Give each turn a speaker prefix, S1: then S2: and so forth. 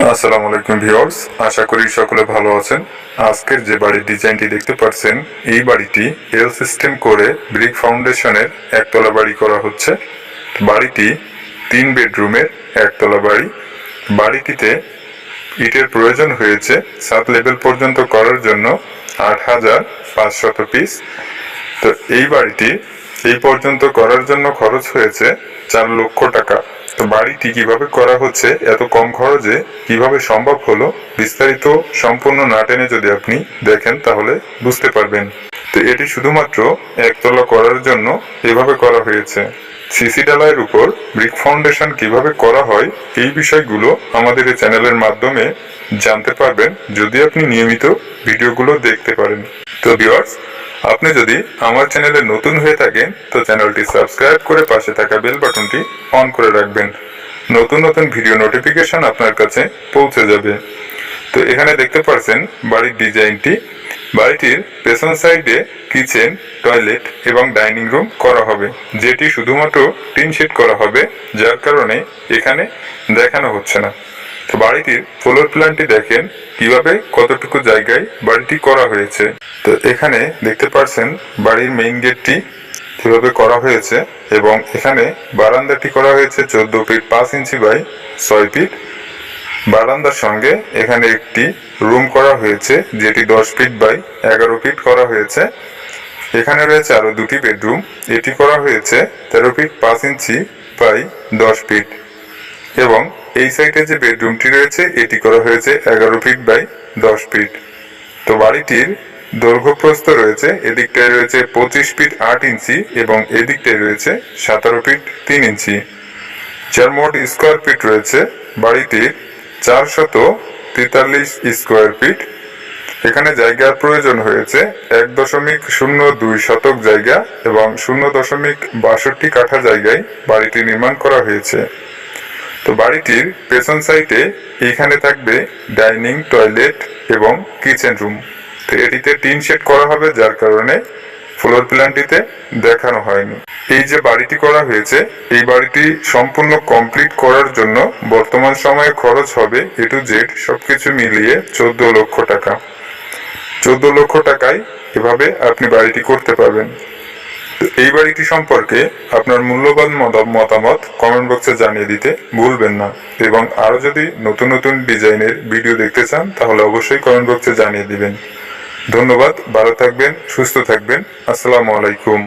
S1: আসসালামু আলাইকুম ভিউয়ার্স, আশা করি সকলে ভালো আছেন। আজকের যে বাড়ির ডিজাইনটি দেখতে পাচ্ছেন, এই বাড়িটি এল সিস্টেম করে ব্রিক ফাউন্ডেশনের একতলা বাড়ি করা হচ্ছে। বাড়িটি তিন বেডরুমের একতলা বাড়ি। বাড়িটিতে ইটের প্রয়োজন হয়েছে সাত লেভেল পর্যন্ত করার জন্য আট হাজার পাঁচশত পিস তো এই বাড়িটি এই পর্যন্ত করার জন্য খরচ হয়েছে চার লক্ষ টাকা। তো বাড়িটি কীভাবে করা হচ্ছে, এত কম খরচে কীভাবে সম্ভব হলো, বিস্তারিত সম্পূর্ণ না টেনে যদি আপনি দেখেন, তাহলে বুঝতে পারবেন। তো এটি শুধুমাত্র একতলা করার জন্য এভাবে করা হয়েছে। সিসি ডালাইয়ের উপর ব্রিক ফাউন্ডেশন কীভাবে করা হয়, এই বিষয়গুলো আমাদের এই চ্যানেলের মাধ্যমে জানতে পারবেন যদি আপনি নিয়মিত ভিডিওগুলো দেখতে পারেন। তো ভিউয়ার্স আপনি যদি আমার চ্যানেলে নতুন হয়ে থাকেন, তো চ্যানেলটি সাবস্ক্রাইব করে পাশে থাকা বেল বাটনটি অন করে রাখবেন। নতুন নতুন ভিডিও নোটিফিকেশন আপনার কাছে পৌঁছে যাবে। তো এখানে দেখতে পাচ্ছেন বাড়ির ডিজাইনটি। বাড়িটির পেছন সাইডে কিচেন, টয়লেট এবং ডাইনিং রুম করা হবে, যেটি শুধুমাত্র টিন শেড করা হবে, যার কারণে এখানে দেখানো হচ্ছে না। বাড়িটির ফ্লোর প্ল্যানটি দেখেন কীভাবে কতটুকু জায়গায় বাড়িটি করা হয়েছে। তো এখানে দেখতে পাচ্ছেন বাড়ির মেইন গেটটি কীভাবে করা হয়েছে এবং এখানে বারান্দাটি করা হয়েছে চোদ্দ ফিট পাঁচ ইঞ্চি বাই ছয় ফিট বারান্দার সঙ্গে এখানে একটি রুম করা হয়েছে যেটি দশ ফিট বাই এগারো ফিট করা হয়েছে। এখানে রয়েছে আরও দুটি বেডরুম এটি করা হয়েছে তেরো ফিট পাঁচ ইঞ্চি বাই দশ ফিট এবং এই সাইডে যে বেডরুমটি রয়েছে, এটি করা হয়েছে এগারো ফিট বাই দশ ফিট। তো বাড়িটির দৈর্ঘ্য প্রস্থ রয়েছে, এদিকটায় রয়েছে পঁচিশ ফিট আট ইঞ্চি এবং এদিকটায় রয়েছে সতেরো ফিট তিন ইঞ্চি। যার মোট স্কোয়ার ফিট রয়েছে, বাড়িটির চারশত তেতাল্লিশ স্কোয়ার ফিট। এখানে জায়গার প্রয়োজন হয়েছে এক দশমিক শূন্য দুই শতক জায়গা এবং শূন্য দশমিক বাষট্টি কাঠা জায়গায় বাড়িটি নির্মাণ করা হয়েছে। তো বাড়িটির পেছন সাইডে এখানে থাকবে ডাইনিং, টয়লেট এবং কিচেন রুম। তো এটিতে টিন শেড করা হবে, যার কারণে ফ্লোর প্ল্যানটিতে দেখানো হয়নি। এই যে বাড়িটি করা হয়েছে, এই বাড়িটি সম্পূর্ণ কমপ্লিট করার জন্য বর্তমান সময়ে খরচ হবে এ টু জেড সবকিছু মিলিয়ে চোদ্দ লক্ষ টাকা। চোদ্দ লক্ষ টাকায় এভাবে আপনি বাড়িটি করতে পারবেন। এই বাড়িটি সম্পর্কে আপনার মূল্যবান মত- মতামত কমেন্ট বক্সে জানিয়ে দিতে ভুলবেন না। এবং আরও যদি নতুন নতুন ডিজাইনের ভিডিও দেখতে চান, তাহলে অবশ্যই কমেন্ট বক্সে জানিয়ে দিবেন। ধন্যবাদ, ভালো থাকবেন, সুস্থ থাকবেন। আসসালামু আলাইকুম।